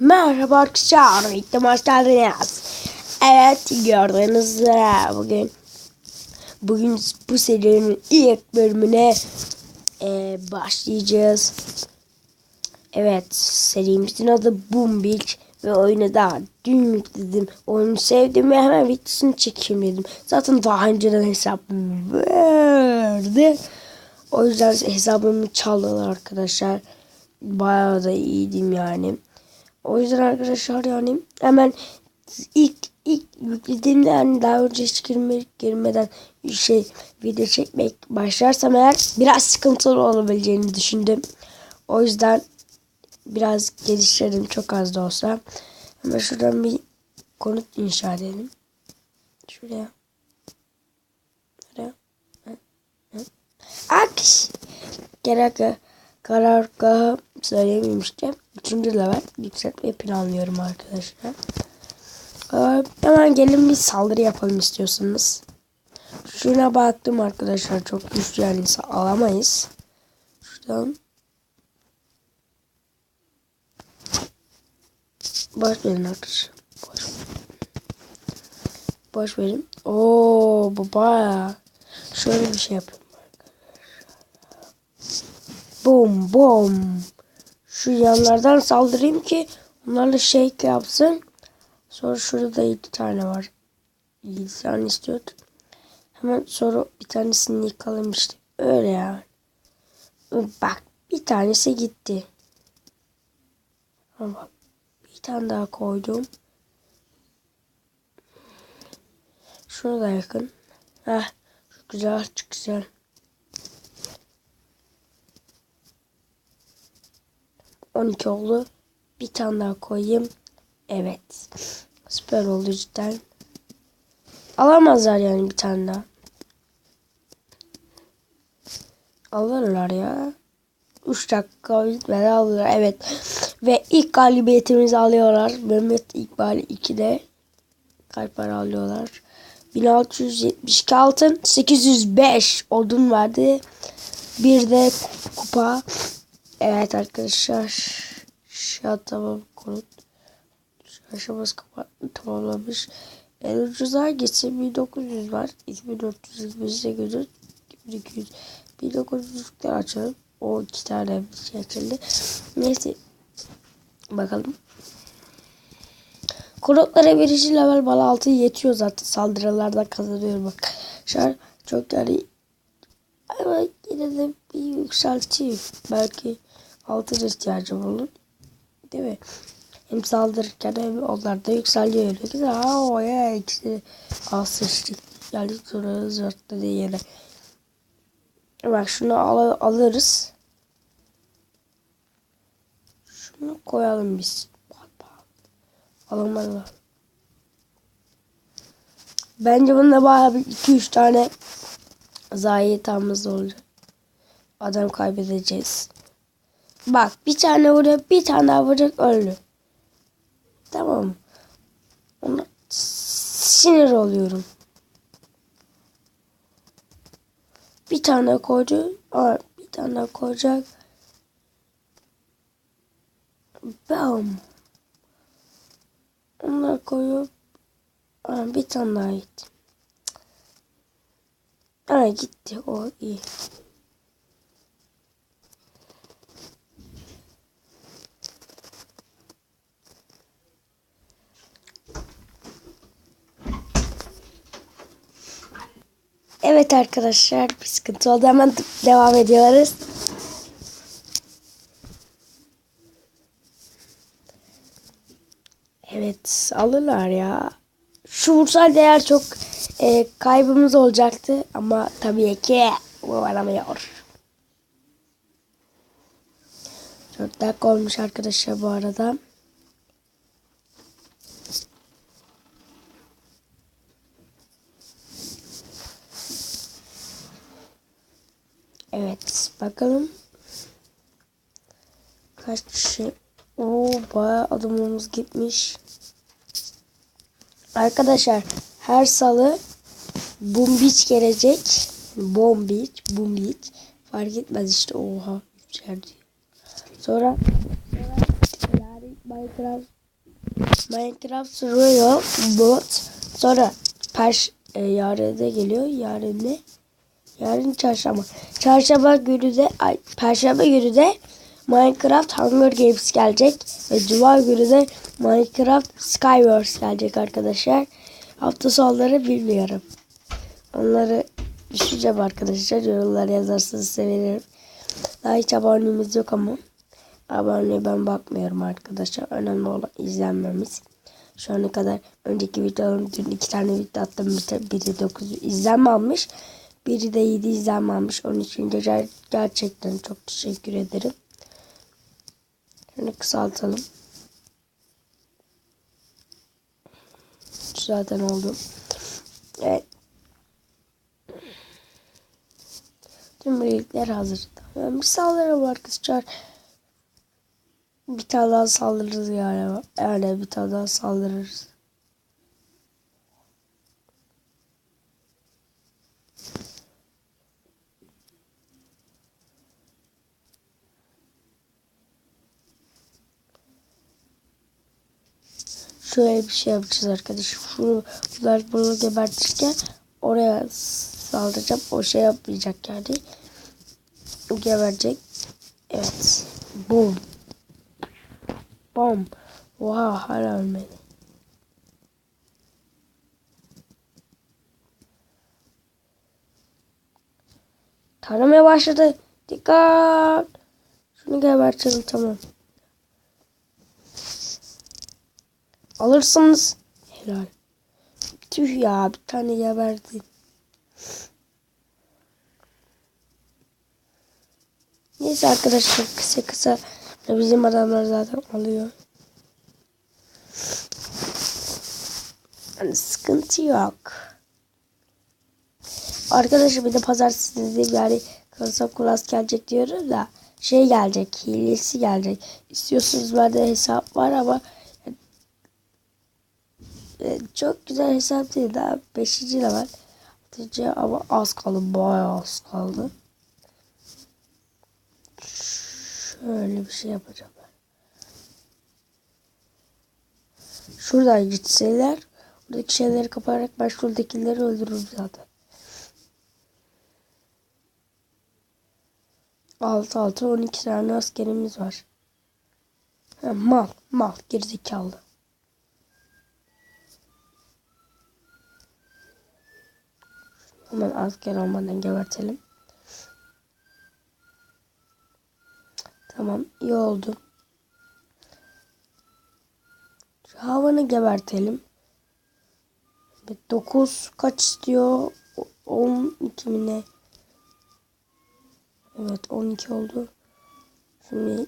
Merhaba arkadaşlar, ilk hoş geldiniz. Evet, gördüğünüz üzere bugün bugün bu serinin ilk bölümüne e, başlayacağız. Evet, serimizin adı Boom Beach ve oyunu da dün yükledim. Oyunu sevdim ve hemen videosunu çekeyim dedim. Zaten daha önceden hesap verdi. O yüzden hesabımı çaldılar arkadaşlar. Bayağı da iyiydim yani. O yüzden arkadaşlar yani hemen ilk ilk yüklediğimde yani daha önce hiç girme, girmeden şey video çekmek başlarsam eğer biraz sıkıntılı olabileceğini düşündüm. O yüzden biraz geliştirdim çok az da olsa. Hemen şuradan bir konut inşa edelim. Şuraya. Şuraya. Akış. Gerek karargahı söylememiştim. Üçüncü level yükseltmeyi planlıyorum arkadaşlar. Ee, hemen gelin bir saldırı yapalım istiyorsanız. Şuna baktım arkadaşlar. Çok güçlü yani alamayız. Şuradan Boş verin arkadaşlar. Boş, Boş verin. Oo bu baya. Şöyle bir şey yapayım. Bom bom. Şu yanlardan saldırayım ki onlarla shake yapsın. Sonra şurada 7 tane var. 7 tane istiyordum. Hemen sonra bir tanesini yıkalım işte. Öyle yani. Bak bir tanesi gitti. Ama bir tane daha koydum. Şurada yakın. Heh, çok güzel, çok güzel. On iki oldu. Bir tane daha koyayım. Evet. Süper oldu cidden. Alamazlar yani bir tane daha. Alırlar ya. 3 dakika bitmeden alırlar. Evet. Ve ilk galibiyetimizi alıyorlar. Mehmet İkbal 2'de kaç para alıyorlar? 1672 altın 805 odun verdi. Bir de kupa. Evet arkadaşlar. Şu tamam konut. Şu aşaması tamamlamış. En ucuz hangisi? 1900 var. 2400, 2800, 2200. 1900'lükler açalım. O iki tane bir açıldı. Neyse. Bakalım. Konutlara birinci level bala altı yetiyor zaten. Saldırılardan kazanıyorum bak. Şu an çok yani ama yine de bir yükselteyim. Belki altın ihtiyacım olur. Değil mi? Hem saldırırken hem onlar da yükseliyor. Güzel. O ya ikisi az sıçtık. Yani sonra zırt dediği yere. Bak şunu al alırız. Şunu koyalım biz. Alınmadılar. Bence bunda bayağı bir 2-3 tane zayiatımız olacak. Adam kaybedeceğiz. Bak bir tane vuruyor bir tane daha vuracak öldü. Tamam. Ona sinir oluyorum. Bir tane koydu. Aa, bir tane koyacak. Bam. Onları koyup Aa, bir tane daha gitti. Aa, gitti. O iyi. Evet arkadaşlar bir sıkıntı oldu. Hemen devam ediyoruz. Evet alırlar ya. Şu vursal değer çok e, kaybımız olacaktı. Ama tabii ki bu aramıyor. 4 dakika olmuş arkadaşlar bu arada. Evet bakalım. Kaç kişi? Oo bayağı adımımız gitmiş. Arkadaşlar her salı Beach gelecek. Boom Beach. Fark etmez işte oha. Sonra, sonra Yani Minecraft Minecraft Survival Bot sonra Perş e, yarın da geliyor. Yarın ne? Yarın çarşamba. Çarşamba günü de ay, Perşembe günü de Minecraft Hunger Games gelecek. Ve Cuma günü de Minecraft Skywars gelecek arkadaşlar. Hafta sonları bilmiyorum. Onları düşüneceğim arkadaşlar. Yorumlar yazarsanız sevinirim. Daha hiç abonemiz yok ama. Aboneye ben bakmıyorum arkadaşlar. Önemli olan izlenmemiz. Şu ana kadar önceki videolarım dün iki tane video attım. Bir- Biri 9 izlenme almış. Biri de 7 izlenme almış. Onun için gerçekten çok teşekkür ederim. Şunu kısaltalım. Zaten oldu. Evet. Tüm birlikler hazır. Tamam, bir saldırı var arkadaşlar. Bir tane daha saldırırız yani. Yani bir tane daha saldırırız. Şöyle bir şey yapacağız arkadaşlar. Şunu bunlar bunu gebertirken oraya saldıracağım. O şey yapmayacak yani. Geberecek. Evet. Boom. Bom. Oha hala ölmedi. Taramaya başladı. Dikkat. Şunu gebertelim tamam. Alırsınız. Helal. Tüh ya bir tane geberdi. Neyse arkadaşlar kısa kısa bizim adamlar zaten alıyor. Yani sıkıntı yok. Arkadaşlar bir de pazartesi dediğim yani Kasap Kulas gelecek diyoruz da şey gelecek, hilesi gelecek. İstiyorsunuz bende hesap var ama e, çok güzel hesap değil daha 5. level. 6. ama az kaldı bayağı az kaldı. Şöyle bir şey yapacağım ben. Şuradan gitseler buradaki şeyleri kapatarak ben şuradakileri öldürürüm zaten. 6 6 12 tane askerimiz var. Ha, mal mal gerizekalı. Hemen asker olmadan gebertelim. Tamam iyi oldu. Havanı gebertelim. 9 kaç istiyor? 12 mi ne? Evet 12 oldu. Şimdi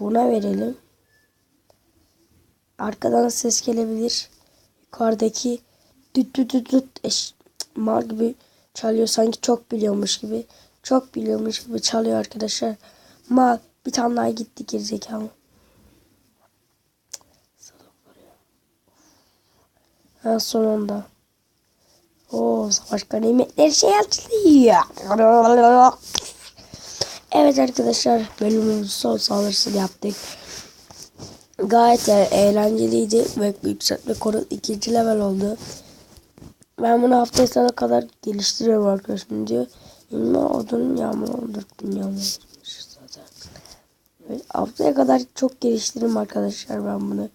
buna verelim. Arkadan ses gelebilir. Yukarıdaki düt düt düt düt eş, mal gibi çalıyor. Sanki çok biliyormuş gibi. Çok biliyormuş gibi çalıyor arkadaşlar. Mal bir tane daha gitti gerizekalı. Ha sonunda. O savaş ganimetleri şey açılıyor. Evet arkadaşlar bölümümüzün son saldırısını yaptık. Gayet eğlenceliydi ve yükseltme konu ikinci level oldu. Ben bunu hafta sonu kadar geliştiriyorum arkadaşım diyor. İlmi odun yağmur olur dünyamı zaten. Evet, haftaya kadar çok geliştiririm arkadaşlar ben bunu.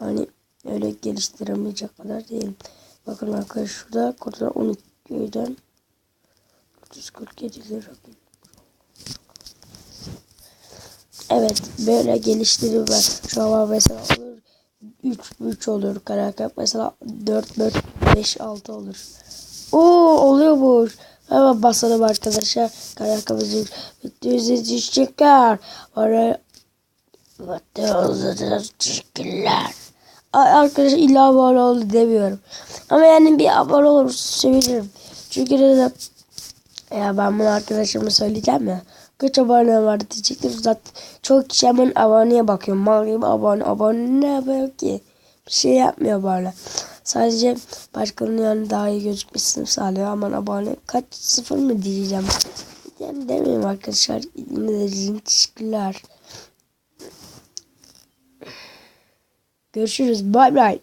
Hani öyle geliştiremeyecek kadar değilim. Bakın arkadaşlar şurada kodlar 12'den 347 lira. Evet böyle geliştiririm ben. Şu an mesela olur 3 3 olur karakter mesela 4 4 5 6 olur. Oo oluyor bu. Hemen basalım arkadaşlar. Kayakamızı bitti düşecekler. Oraya teşekkürler. Ay arkadaşlar illa abone oldu demiyorum. Ama yani bir abone olursa sevinirim. Çünkü de ya ben bunu arkadaşıma söyleyeceğim ya. Kaç abone var diyecektir. Zaten çok kişi hemen aboneye bakıyor. Mal gibi abone. Abone ne yapıyor ki? Bir şey yapmıyor böyle. Sadece başkanın yani daha iyi gözükmesini sağlıyor. Aman abone kaç sıfır mı diyeceğim. Yani demeyeyim arkadaşlar. Yine de teşekkürler. Görüşürüz. Bay bay.